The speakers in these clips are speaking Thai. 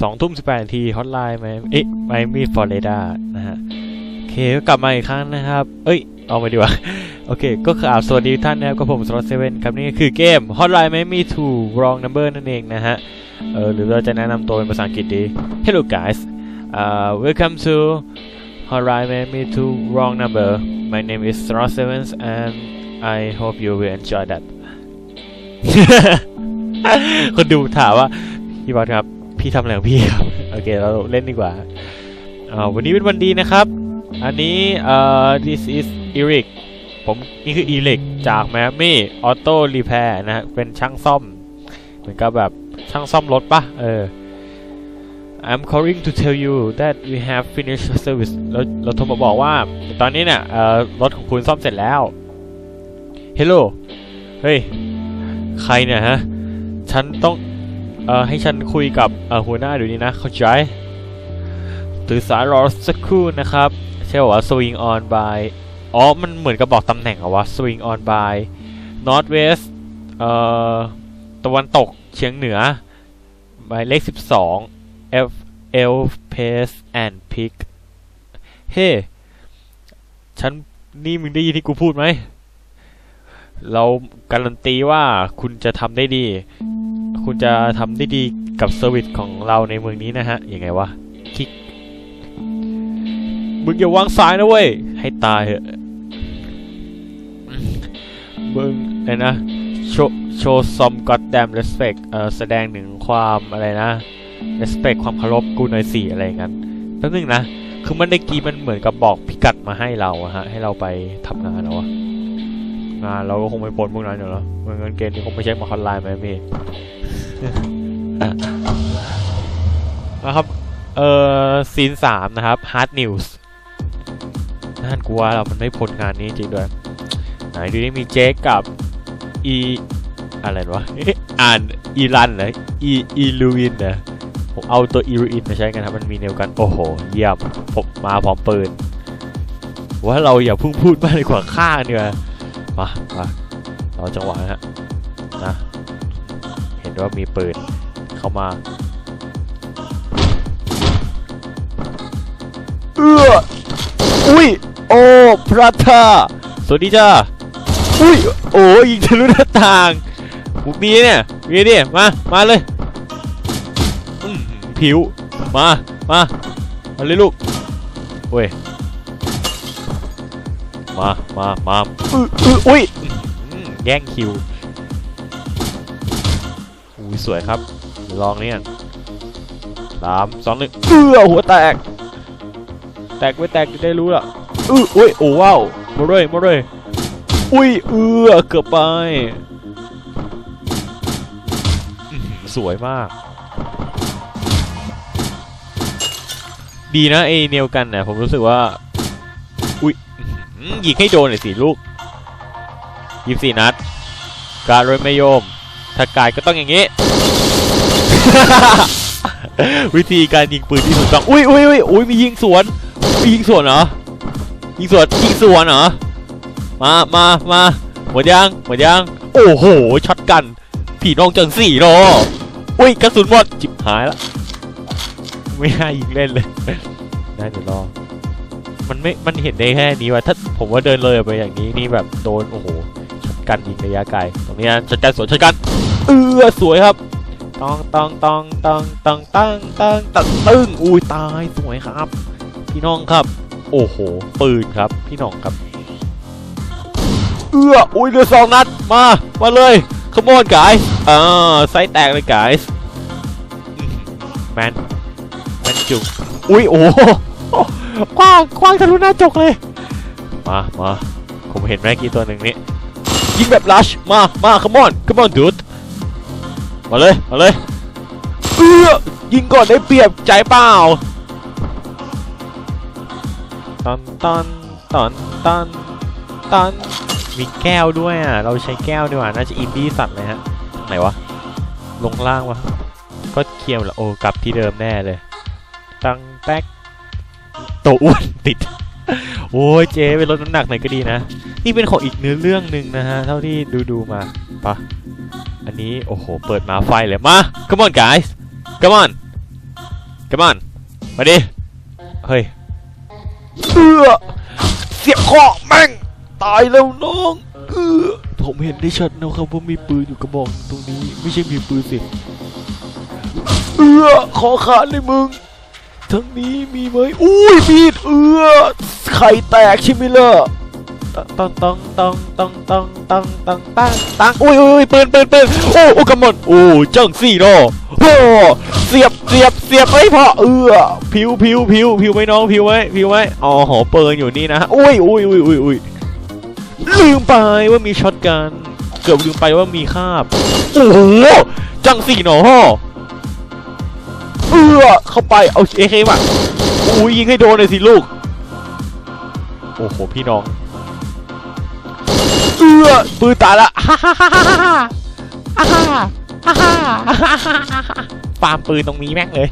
สองทุ่มสิบแปดนาทีฮอตไลน์ไหมเอ๊ะไมมีฟอร์เรดานะฮะโอเคก็กลับมาอีกครั้งนะครับ เอ้ย เอามาดีกว่า โอเค ก็คืออาสวัสดีทุกท่านนะครับก็ผมสโลเซเว่นครับนี่ก็คือเกม Hotline Miami 2 Wrong Number นั่นเองนะฮะ เออหรือเราจะแนะนำตัวเป็นภาษาอังกฤษดี Hello guys uh, welcome to Hotline Miami 2 Wrong Number my name is s r o s e v e n and I hope you will enjoy that คนดูถามว่าพี่บอสครับ พี่ทำอะไรของพี่ครับ โอเค เราเล่นดีกว่าอ่าวันนี้เป็นวันดีนะครับ อันนี้เอ่อ this is Eric ผมนี่คือ Eric จาก Miami Auto Repair นะฮะเป็นช่างซ่อม เหมือนกับแบบช่างซ่อมรถปะเออ I'm calling to tell you that we have finished service เราเราโทรมาบอกว่า ตอนนี้เนี่ยเอ่อรถของคุณซ่อมเสร็จแล้ว Hello เฮ้ย ใครเนี่ยฮะ ฉันต้อง เอ่อให้ฉันคุยกับเอ่อหัวหน้าเดี๋ยวนี้นะเข้าใจตื่นสายรอสักครู่นะครับใช่ป่าวะ swing on by อ๋อ มันเหมือนกับบอกตำแหน่งเหรอวะ swing on by northwest เอ่อตะวันตกเฉียงเหนือหมายเลข 12 F L Pace and Pick เฮ้ฉันนี่มึงได้ยินที่กูพูดไหม เราการันตีว่าคุณจะทำได้ดี คุณจะทำได้ดีกับเซอร์วิสของเราในเมืองนี้นะฮะ ยังไงวะ คลิก มึงอย่าวางสายนะเว้ย ให้ตายเหอะ มึงอะไรนะ โชโชว์ some goddamn respect เอ่อ แสดงถึงความอะไรนะ respect ความเคารพกูหน่อยสิอะไรอย่างนั้นแป๊บนึงนะ คือมันได้กีมันเหมือนกับบอกพิกัดมาให้เราอะฮะ ให้เราไปทำงานเอวะ งานเราก็คงไม่ปนพวกนั้นอยู่แล้วเมือนเงินเกณฑ์นี่คงไม่ใช่มาคอนไลน์ไหมพี่นะครับ เอ่อซีนสามนะครับ Hard News น่ากลัวเรามันไม่พ้นงานนี้จริงด้วย ไหนดูนี่มีเจคกับอีอะไรวะเอ๊ะอ่านอีรันเหรออีอีลูอินเหรอผมเอาตัวอีลูอินมาใช้กันครับ มันมีเนวกัน โอ้โห เยี่ยมผมมาพร้อมปืนว่าเราอย่าพิ่งพูดมากเลยกว่าฆ่าเนี่ย มามาเราจังหวะนะฮะนะเห็นว่ามีปืนเข้ามาเอื้ออุ้ยโอ้พระธาสวัสดีจ้าอุ้ยโอ้ยิงทะลุหน้าต่างบุกนี้เนี่ยมีดิมามาเลยอื้อหือผิวมามามาเลยลูกเว้ย มามามาอื้ออื้ออุ้ยอื้อหือแย่งคิวอุ้ยสวยครับ ลองนี่กันสามสองหนึ่งเอื้อหัวแตก แตกไม่แตกจะได้รู้ล่ะอื้ออุ้ยโอ้ว้าวมาเลยมาเลยอุ้ยเอื้อเกือบไปอื้อหือสวยมาก ดีนะไอเนียวกันเนี่ยผมรู้สึกว่าอุ้ยอื้อหือ ยิงให้โดนหน่อยสิลูกยิบสี่นัด การรถไม่โยม ถ้ากายก็ต้องอย่างนี้ วิธีการยิงปืนที่ถูกต้อง อุ้ยอุ้ยอุ้ยอุ้ยมียิงสวนมียิงสวนเหรอ ยิงสวน ยิงสวนเหรอ มา มา มา หมดยัง หมดยัง โอ้โห ช็อตกัน ผีน้องจังสี่เนาะอุ้ยกระสุนหมด จิบหายละ ไม่น่ายิงเล่นเลยน่าเดี๋ยวรอ มันไม่มันเห็นได้แค่นี้ว่ะถ้าผมว่าเดินเลยไปอย่างนี้นี่แบบโดนโอ้โหช็อตกันยิงระยะไกลตรงนี้นะช็อตกันสวนช็อตกันเออสวยครับตองตองตองตองตองตังตังตังตึ้งอุ้ยตายสวยครับ พี่น้องครับ โอ้โหปืนครับ พี่น้องครับเอื้ออุ้ยเหลือสองนัดมามาเลยขโมยกายอ่าไส้แตกเลยกายแมนแมนจุงอุ้ยโอ้ คว้างคว้างทะลุหน้าจกเลย มามาผมเห็นแม่อกี้ตัวหนึ่งนี้ยิงแบบลัชมามาขโมยขโมยดูดมาเลย มาเลยเอื้อยิงก่อนได้เปรียบใจเปล่าตอนตอนตอนตอนตอนมีแก้วด้วยอะ เราใช้แก้วดีกว่า น่าจะอินดี้สัตว์เลยฮะ ไหนวะ ลงล่างวะ ก็เคียวละโอ้กลับที่เดิมแน่เลย ตังแป๊ก ตัวอ้วนติด โอ้ยเจ๊ไปลดน้ำหนักหน่อยก็ดีนะ นี่เป็นของอีกเนื้อเรื่องหนึ่งนะฮะ เท่าที่ดูดูมาปะอันนี้ โอ้โห เปิดมาไฟเลยมา come on guys come on come on มาดิ เฮ้ยเออเสียบคอแม่ง ตายแล้วน้องเออผมเห็นได้ชัดนะครับว่ามีปืนอยู่กระบอกตรงนี้ ไม่ใช่มีปืนสิเออขอขาดเลยมึง ทั้งนี้มีไหมอุ้ยมีดเอือไข่แตกใช่ไหมล่ะตังตังตังตังตังตังตังตังตังอุ้ยอุ้ยปืนปืนปืนโอ้โอ้กำมอนโอ้จังสี่เนาะโอ้เสียบเสียบเสียบไม่พอเอือผิวผิวผิวผิวไหมน้องผิวไหมผิวไหมอ๋อหอเปืนอยู่นี่นะอุ้ยอุ้ยอุ้ยอุ้ยอุ้ยลืมไปว่ามีช็อตกัน เกือบลืมไปว่ามีคาบโอ้โหจังสี่เนาะเเออเข้าไปเอาเอเคมาอู้ยิงให้โดนเลยสิลูก โอ้โหพี่น้อง เออปืนตายละฮ่าฮ่าฮ่าฮ่าฮ่าฮ่าฮ่าปาปืนตรงนี้แม่งเลย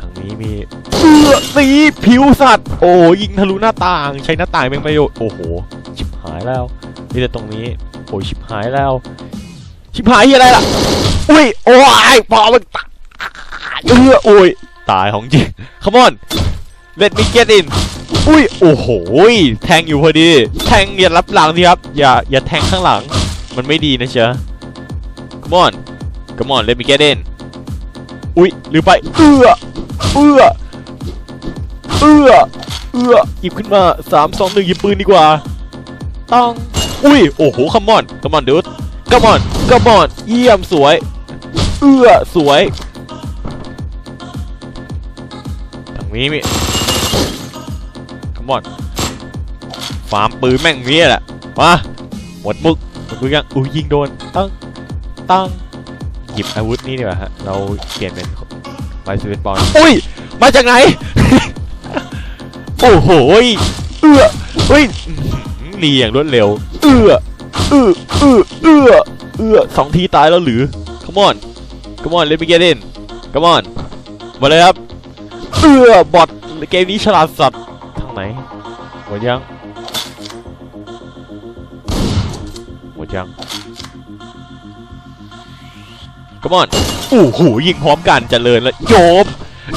ทางนี้มีเสือสีผิวสัตว์ โอ้ยิงทะลุหน้าต่างใช้หน้าต่างเป็นประโยชน์โอ้โหชิบหายแล้วนี่แต่ตรงนี้โอ้ชิบหายแล้ว ชิบหายเหี้ยอะไรล่ะ อุ้ย โอ้ยพอมันตายเออโอ้ย ตายของจริง come on let me get in อุ้ย โอ้โห แทงอยู่พอดี แทงอย่ารับหลังสิครับ อย่า อย่าแทงข้างหลัง มันไม่ดีนะเชีย come on come on let me get in อุ้ยหลืมไป เอื้อ เอื้อ เอื้อ เอื้อ หยิบขึ้นมาสามสองหนึ่งหยิบปืนดีกว่า ต้อง อุ้ย โอ้โห come on come on dude come on come on เยี่ยมสวย เอื้อสวยทางนี้มี come on ฟาร์มปืนแม่งเนี้ยแหละมาหมดมึกหมดมึกยังอุ้ยยิงโดนตั้งตั้งหยิบอาวุธนี่ดีกว่าฮะเราเปลี่ยนเป็นไวซ์เวทบอลอุ้ยมาจากไหน โอ้โหเอื้อเฮ้ยรีอย่างรวดเร็ว เอื้อเอื้อ เออเอื้อเอื้อสองทีตายแล้วหรือ come on come on let me get in come on มาเลยครับ เอื้อบอทเกมนี้ฉลาดสัตว์ทางไหนหมดยังหมดยัง come on โอ้โหยิงพร้อมกันเจริญแล้วโยม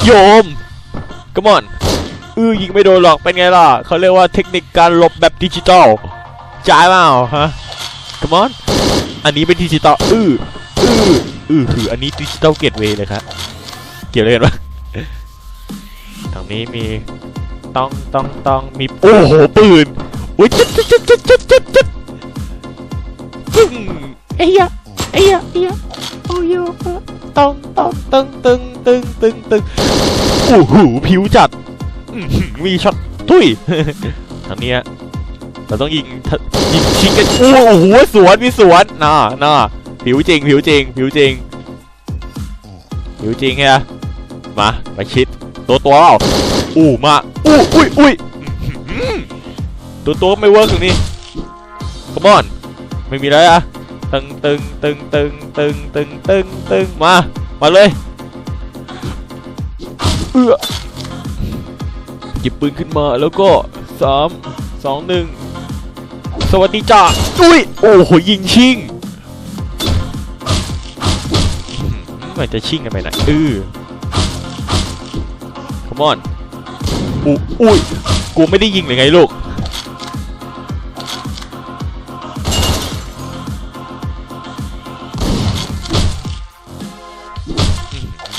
โยม come on อือยิงไม่โดนหรอกเป็นไงล่ะเขาเรียกว่าเทคนิคการหลบแบบดิจิตอลจ่ายเปล่าฮะ come on อันนี้เป็นดิจิตอลอื้ออื้ออื้อคืออันนี้ดิจิตอลเกตเวย์เลยครับเกี่ยวอะไรกันวะทางนี้มีต้องต้องต้องมีโอ้โหปืนอุ้ยจุดจุดจุดจุดจุดจุดจุดตึ้งเอ้ยะเอ้ยะเอ้ยะโอ้ยต้องต้องตึงตึงตึงตึงตึงโอ้โหผิวจัดมีช็อตทุยทางนี้ เราต้องยิงยิงชิงกันโอ้โหสวนมีสวนน่าน่าผิวจริงผิวจริงผิวจริงผิวจริงไงมามาชิดตัวตัวเปล่าอู้มาอู้อุ้ยอุ้ยตัวตัวไม่เวิร์กตรงนี้ come on ไม่มีอะไรอะตึงตึงตึงตึงตึงตึงตึงตึงมามาเลยเอื้อหยิบปืนขึ้นมาแล้วก็สามสองหนึ่ง สวัสดีจ้าอุ้ย โอ้โห ยิงชิงอื้อหือมันจะชิงกันไปไหนเออ come on อู้อุ้ย กูไม่ได้ยิงเลยไงลูก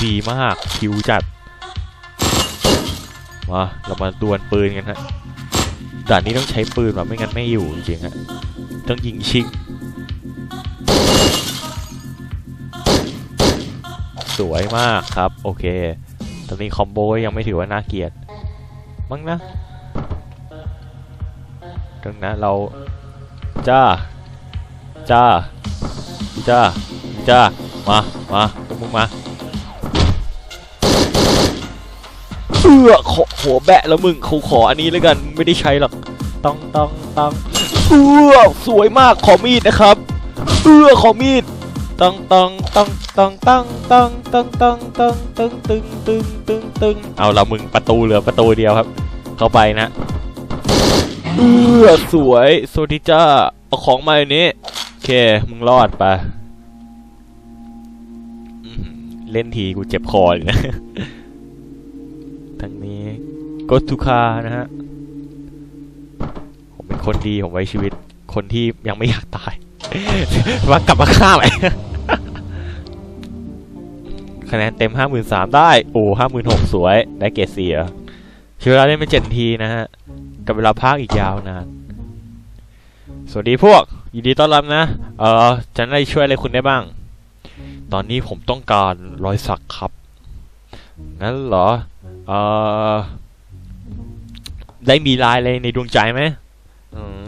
ดีมาก คิวจัด มา เรามาดวลปืนกันฮะ ด่านนี้ต้องใช้ปืนแบบไม่งั้นไม่อยู่จริงๆฮะต้องยิงชิง สวยมากครับ โอเค ตอนนี้คอมโบยังไม่ถือว่าน่าเกลียด มั้งนะดังนั้นเรา จ้า จ้า จ้า จ้า มา มาพวกมึงมา เอื้อขอหัวแบะแล้วมึงเขาขออันนี้แล้วกันไม่ได้ใช้หรอกต้องต้องต้องเออสวยมากขอมีดนะครับเออขอมีดต้องต้องต้องต้องต้องต้องต้องต้องต้องตึงตึงตึงตึงตึงเอาละมึงประตูเหลือประตูเดียวครับ เข้าไปนะเออสวยสวัสดีจ้าเอาของมาอันนี้โอเคมึงรอดไปเล่นทีกูเจ็บคอเลยนะ ทั้งนี้ก็ทุคานะฮะ ผมเป็นคนดี ผมไว้ชีวิต คนที่ยังไม่อยากตายว่ากลับมาฆ่าไหมคะแนนเต็มห้าหมื่นสามได้ โอ้ห้าหมื่นหกสวย ได้เกรดเสียใช้เวลาเล่นเป็นเจ็ดทีนะฮะ กับเวลาพักอีกยาวนาน สวัสดีพวก ยินดีต้อนรับนะ เออจะได้ช่วยอะไรคุณได้บ้าง ตอนนี้ผมต้องการรอยสักครับ งั้นเหรอ เออได้มีลายอะไรในดวงใจไหมอืม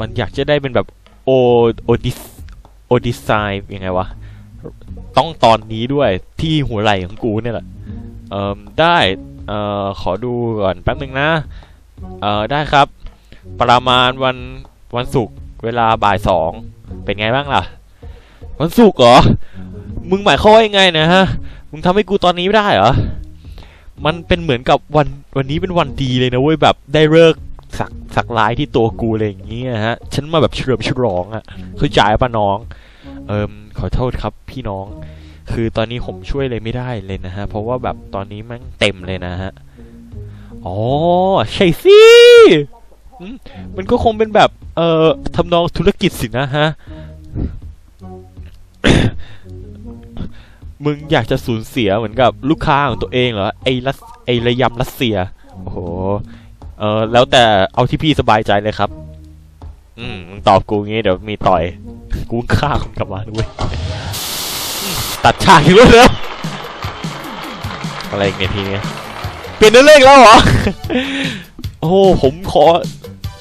มันอยากจะได้เป็นแบบโอโอดิสโอดิไซน์ยังไงวะ ต้องตอนนี้ด้วยที่หัวไหล่ของกูเนี่ยแหละ เอ่อได้เอ่อขอดูก่อนแป๊บนึงนะ เอ่อได้ครับ ประมาณวันวันศุกร์เวลาบ่ายสองเป็นไงบ้างล่ะ วันศุกร์เหรอ มึงหมายความว่ายังไงนะฮะ มึงทำให้กูตอนนี้ไม่ได้เหรอ มันเป็นเหมือนกับวันวันนี้เป็นวันดีเลยนะเว้ยแบบได้เลิกสักสักลายที่ตัวกูอะไรอย่างเงี้ยฮะ ฉันมาแบบเฉลิมฉลองอะ่ะเข้าใจปะน้องเอิมขอโทษครับพี่น้อง คือตอนนี้ผมช่วยเลยไม่ได้เลยนะฮะ เพราะว่าแบบตอนนี้มันเต็มเลยนะฮะอ๋อใช่สิมมันก็คงเป็นแบบ เอ่อทำนองธุรกิจสินะฮะ มึงอยากจะสูญเสียเหมือนกับลูกค้าของตัวเองเหรอไอ้รัสไอ้ระยำรัสเซียโอ้โหเออแล้วแต่เอาที่พี่สบายใจเลยครับ อืมมึงตอบกูงี้เดี๋ยวมีต่อย กูฆ่าคุณกลับมาด้วยตัดฉากอีกแล้วเหรออะไรเนี่ยทีเนี้ยเปลี่ยนเนื้อเรื่องแล้วเหรอ โอ้ผมขอ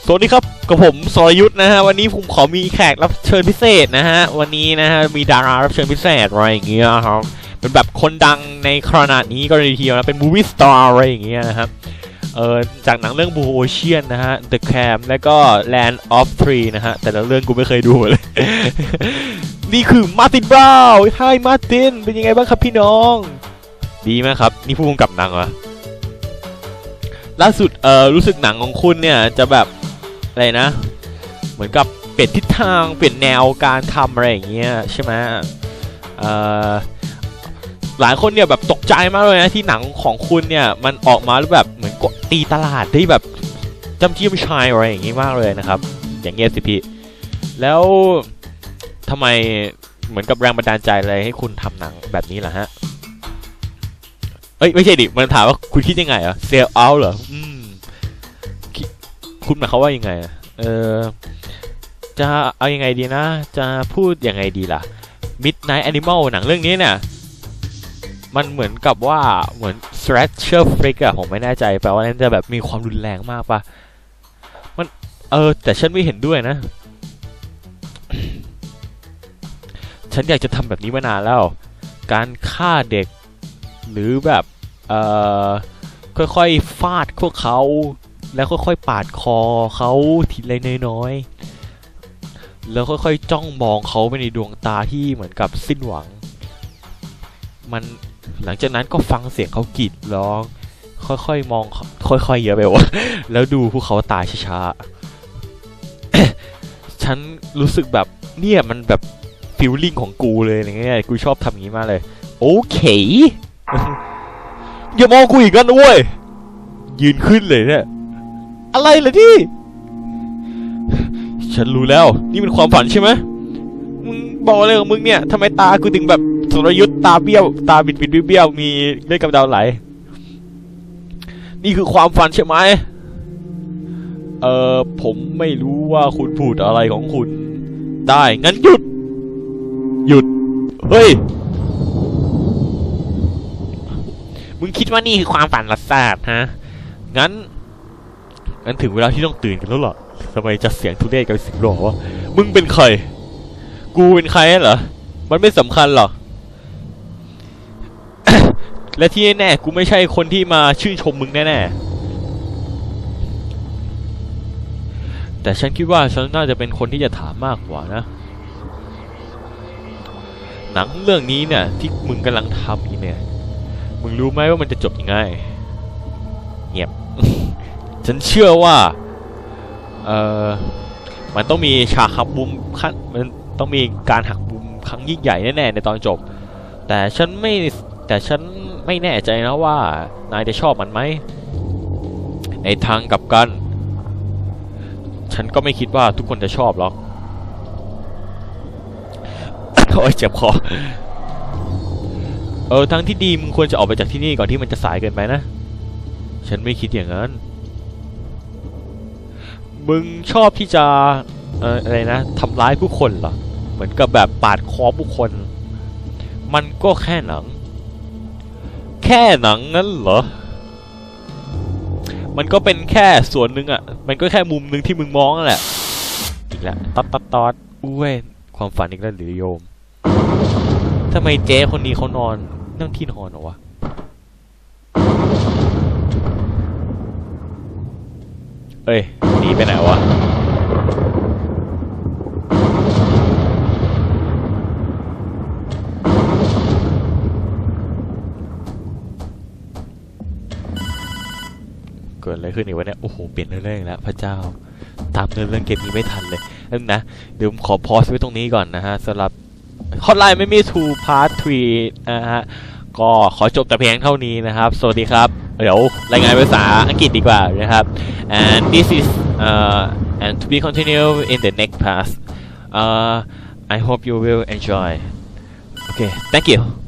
สวัสดีครับ กับผมสรยุทธ์นะฮะวันนี้ผมขอมีแขกรับเชิญพิเศษนะฮะวันนี้นะฮะมีดารารับเชิญพิเศษอะไรอย่างเงี้ยครับเป็นแบบคนดังในขณะนี้ก็เลยทีเดียวนะเป็นมูวี่สตาร์อะไรอย่างเงี้ยนะครับเออจากหนังเรื่อง Blue Ocean นะฮะ The Cam แล้วก็ Land of Tree นะฮะ แต่ละเรื่องกูไม่เคยดูเลย นี่คือมาร์ตินบราวน์ Hi มาร์ตินเป็นยังไงบ้างครับพี่น้อง ดีไหมครับ นี่ผู้กำกับหนังเหรอล่าสุดเออรู้สึกหนังของคุณเนี่ยจะแบบ อะไรนะ เหมือนกับเปลี่ยนทิศทางเปลี่ยนแนวการทำอะไรอย่างเงี้ยใช่ไหมเออหลายคนเนี่ยแบบตกใจมากเลยนะที่หนังของคุณเนี่ยมันออกมาแล้วแบบเหมือนกดตีตลาดได้แบบจำที่มชายอะไรอย่างงี้มากเลยนะครับ อย่างเงี้ยสิพี่แล้วทำไมเหมือนกับแรงบันดาลใจอะไรให้คุณทำหนังแบบนี้ล่ะฮะเอ้ยไม่ใช่ดิมันถามว่าคุณคิดยังไงอะเซลเอาเหรออืม คุณหมายควาว่ายังไง เออ จะเอายังไงดีนะ จะพูดยังไงดีล่ะ Midnight Animal หนังเรื่องนี้เนี่ย มันเหมือนกับว่าเหมือน slasher flick อะผมไม่แน่ใจแปลว่านั่นจะแบบมีความรุนแรงมากปะมัน เออ แต่ฉันไม่เห็นด้วยนะ ฉันอยากจะทำแบบนี้มานานแล้ว การฆ่าเด็กหรือแบบ เอ่อ ค่อยๆ ฟาดพวกเขา แล้วค่อยๆปาดคอเขาทีละน้อยๆแล้วค่อยๆจ้องมองเขาไปในดวงตาที่เหมือนกับสิ้นหวัง มันหลังจากนั้นก็ฟังเสียงเขากรีดร้อง ค่อยๆมอง ค่อยๆเยอะไปวะแล้วดูพวกเขาตายช้าๆฉันรู้สึกแบบเนี่ยมันแบบฟิลลิ่งของกูเลยอย่างเงี้ยกูชอบทำอย่างนี้มากเลย โอเค อย่ามองกูอีกกันนะเว้ยยืนขึ้นเลยเนี่ย อะไรเหรอที่ฉันรู้แล้ว นี่เป็นความฝันใช่ไหมมึงบอกอะไรของมึงเนี่ยทำไมตากูถึงแบบสรยุทธ์ตาเบี้ยว ตาบิดบิดเบี้ยวมีเลือดกำเดาไหล นี่คือความฝันใช่ไหมเออผมไม่รู้ว่าคุณพูดอะไรของคุณ ได้งั้นหยุด หยุด เฮ้ย มึงคิดว่านี่คือความฝันละศาสตร์ฮะ งั้น งั้นถึงเวลาที่ต้องตื่นกันแล้วเหรอทำไมจะเสียงทุเรศกับสียงหล่อวะมึงเป็นใคร กูเป็นใครเหรอ มันไม่สำคัญหรอก และที่แน่ๆกูไม่ใช่คนที่มาชื่นชมมึงแน่ๆ แต่ฉันคิดว่าฉันน่าจะเป็นคนที่จะถามมากกว่านะ หนังเรื่องนี้เนี่ยที่มึงกำลังทำอยู่เนี่ย มึงรู้ไหมว่ามันจะจบยังไง ฉันเชื่อว่า เออมันต้องมีฉากหักมุมขั้นมันต้องมีการหักมุมครั้งยิ่งใหญ่แน่ๆในตอนจบ แต่ฉันไม่แต่ฉันไม่แน่ใจนะว่านายจะชอบมันไหม ในทางกลับกัน ฉันก็ไม่คิดว่าทุกคนจะชอบหรอกโอ้ยเจ็บคอเออทางที่ดีมึงควรจะออกไปจากที่นี่ก่อนที่มันจะสายเกินไปนะ ฉันไม่คิดอย่างนั้น มึงชอบที่จะอะไรนะทำร้ายผู้คนเหรอ เหมือนกับแบบปาดคอผู้คน มันก็แค่หนัง แค่หนังงั้นเหรอ มันก็เป็นแค่ส่วนหนึ่งอะ่ะ มันก็แค่มุมหนึ่งที่มึงมองนั่นแหละ อีกแล้วตัดตัดตอดอุ้ยความฝันอีกแล้วหรือโยมทำไมเจ๊คนนี้เขานอนนั่งที่นอนเหรอวะ เอ้ยหนีไปไหนวะเกิดอะไรขึ้นอีกวะเนี่ย โอ้โห เปลี่ยนเรื่องแล้วพระเจ้า ตามเนื้อเรื่องเกมนี้ไม่ทันเลยนั่นนะ เดี๋ยวผมขอพอสไว้ตรงนี้ก่อนนะฮะสำหรับฮอตไลน์ไม่มี2 part 3นะฮะ ก็ขอจบแต่เพียงเท่านี้นะครับ สวัสดีครับ เดี๋ยวรายงานภาษาอังกฤษดีกว่านะครับ and this is uh, and to be continued in the next part uh, I hope you will enjoy okay thank you